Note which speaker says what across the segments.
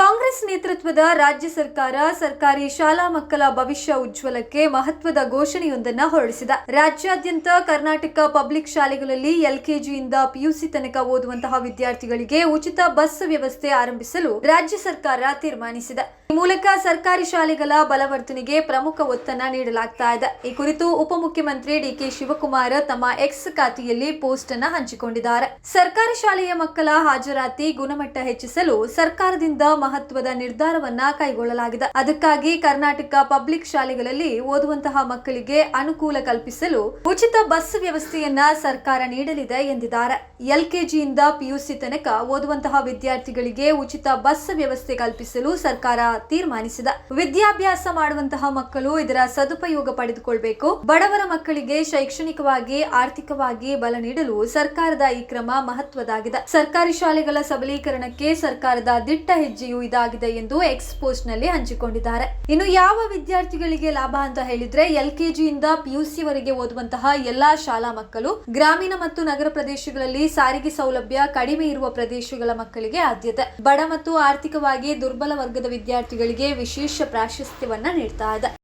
Speaker 1: ಕಾಂಗ್ರೆಸ್ ನೇತೃತ್ವದ ರಾಜ್ಯ ಸರ್ಕಾರ ಸರ್ಕಾರಿ ಶಾಲಾ ಮಕ್ಕಳ ಭವಿಷ್ಯ ಉಜ್ವಲಕ್ಕೆ ಮಹತ್ವದ ಘೋಷಣೆಯೊಂದನ್ನು ಹೊರಡಿಸಿದೆ. ರಾಜ್ಯಾದ್ಯಂತ ಕರ್ನಾಟಕ ಪಬ್ಲಿಕ್ ಶಾಲೆಗಳಲ್ಲಿ ಎಲ್ಕೆಜಿಯಿಂದ ಪಿಯುಸಿ ತನಕ ಓದುವಂತಹ ವಿದ್ಯಾರ್ಥಿಗಳಿಗೆ ಉಚಿತ ಬಸ್ ವ್ಯವಸ್ಥೆ ಆರಂಭಿಸಲು ರಾಜ್ಯ ಸರ್ಕಾರ ತೀರ್ಮಾನಿಸಿದೆ. ಈ ಮೂಲಕ ಸರ್ಕಾರಿ ಶಾಲೆಗಳ ಬಲವರ್ಧನೆಗೆ ಪ್ರಮುಖ ಒತ್ತನ್ನ ನೀಡಲಾಗ್ತಾ ಇದೆ. ಈ ಕುರಿತು ಉಪಮುಖ್ಯಮಂತ್ರಿ ಡಿಕೆ ಶಿವಕುಮಾರ್ ತಮ್ಮ ಎಕ್ಸ್ ಖಾತೆಯಲ್ಲಿ ಪೋಸ್ಟ್ ಅನ್ನು ಹಂಚಿಕೊಂಡಿದ್ದಾರೆ. ಸರ್ಕಾರಿ ಶಾಲೆಯ ಮಕ್ಕಳ ಹಾಜರಾತಿ ಗುಣಮಟ್ಟ ಹೆಚ್ಚಿಸಲು ಸರ್ಕಾರದಿಂದ ಮಹತ್ವದ ನಿರ್ಧಾರವನ್ನ ಕೈಗೊಳ್ಳಲಾಗಿದೆ. ಅದಕ್ಕಾಗಿ ಕರ್ನಾಟಕ ಪಬ್ಲಿಕ್ ಶಾಲೆಗಳಲ್ಲಿ ಓದುವಂತಹ ಮಕ್ಕಳಿಗೆ ಅನುಕೂಲ ಕಲ್ಪಿಸಲು ಉಚಿತ ಬಸ್ ವ್ಯವಸ್ಥೆಯನ್ನ ಸರ್ಕಾರ ನೀಡಲಿದೆ ಎಂದಿದ್ದಾರೆ. ಎಲ್ಕೆಜಿಯಿಂದ ಪಿಯುಸಿ ತನಕ ಓದುವಂತಹ ವಿದ್ಯಾರ್ಥಿಗಳಿಗೆ ಉಚಿತ ಬಸ್ ವ್ಯವಸ್ಥೆ ಕಲ್ಪಿಸಲು ಸರ್ಕಾರ ತೀರ್ಮಾನಿಸಿದೆ. ವಿದ್ಯಾಭ್ಯಾಸ ಮಾಡುವಂತಹ ಮಕ್ಕಳು ಇದರ ಸದುಪಯೋಗ ಪಡೆದುಕೊಳ್ಬೇಕು. ಬಡವರ ಮಕ್ಕಳಿಗೆ ಶೈಕ್ಷಣಿಕವಾಗಿ, ಆರ್ಥಿಕವಾಗಿ ಬಲ ನೀಡಲು ಸರ್ಕಾರದ ಈ ಕ್ರಮ ಮಹತ್ವದಾಗಿದೆ. ಸರ್ಕಾರಿ ಶಾಲೆಗಳ ಸಬಲೀಕರಣಕ್ಕೆ ಸರ್ಕಾರದ ದಿಟ್ಟ ಹೆಜ್ಜೆಯು ಇದಾಗಿದೆ ಎಂದು ಎಕ್ಸ್ ಪೋಸ್ಟ್ನಲ್ಲಿ ಹಂಚಿಕೊಂಡಿದ್ದಾರೆ. ಇನ್ನು ಯಾವ ವಿದ್ಯಾರ್ಥಿಗಳಿಗೆ ಲಾಭ ಅಂತ ಹೇಳಿದ್ರೆ ಎಲ್ಕೆಜಿಯಿಂದ ಪಿಯುಸಿ ವರೆಗೆ ಓದುವಂತಹ ಎಲ್ಲಾ ಶಾಲಾ ಮಕ್ಕಳು ಗ್ರಾಮೀಣ ಮತ್ತು ನಗರ ಪ್ರದೇಶಗಳಲ್ಲಿ ಸಾರಿಗೆ ಸೌಲಭ್ಯ ಕಡಿಮೆ ಇರುವ ಪ್ರದೇಶಗಳ ಮಕ್ಕಳಿಗೆ ಆದ್ಯತೆ. ಬಡ ಮತ್ತು ಆರ್ಥಿಕವಾಗಿ ದುರ್ಬಲ ವರ್ಗದ ವಿದ್ಯಾರ್ಥಿಗಳಿಗೆ ವಿಶೇಷ ಪ್ರಾಶಸ್ತ್ಯವನ್ನ ನೀಡ್ತಾ ಇದೆ.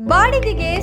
Speaker 1: ಬಾಡಿಗೆಗೆ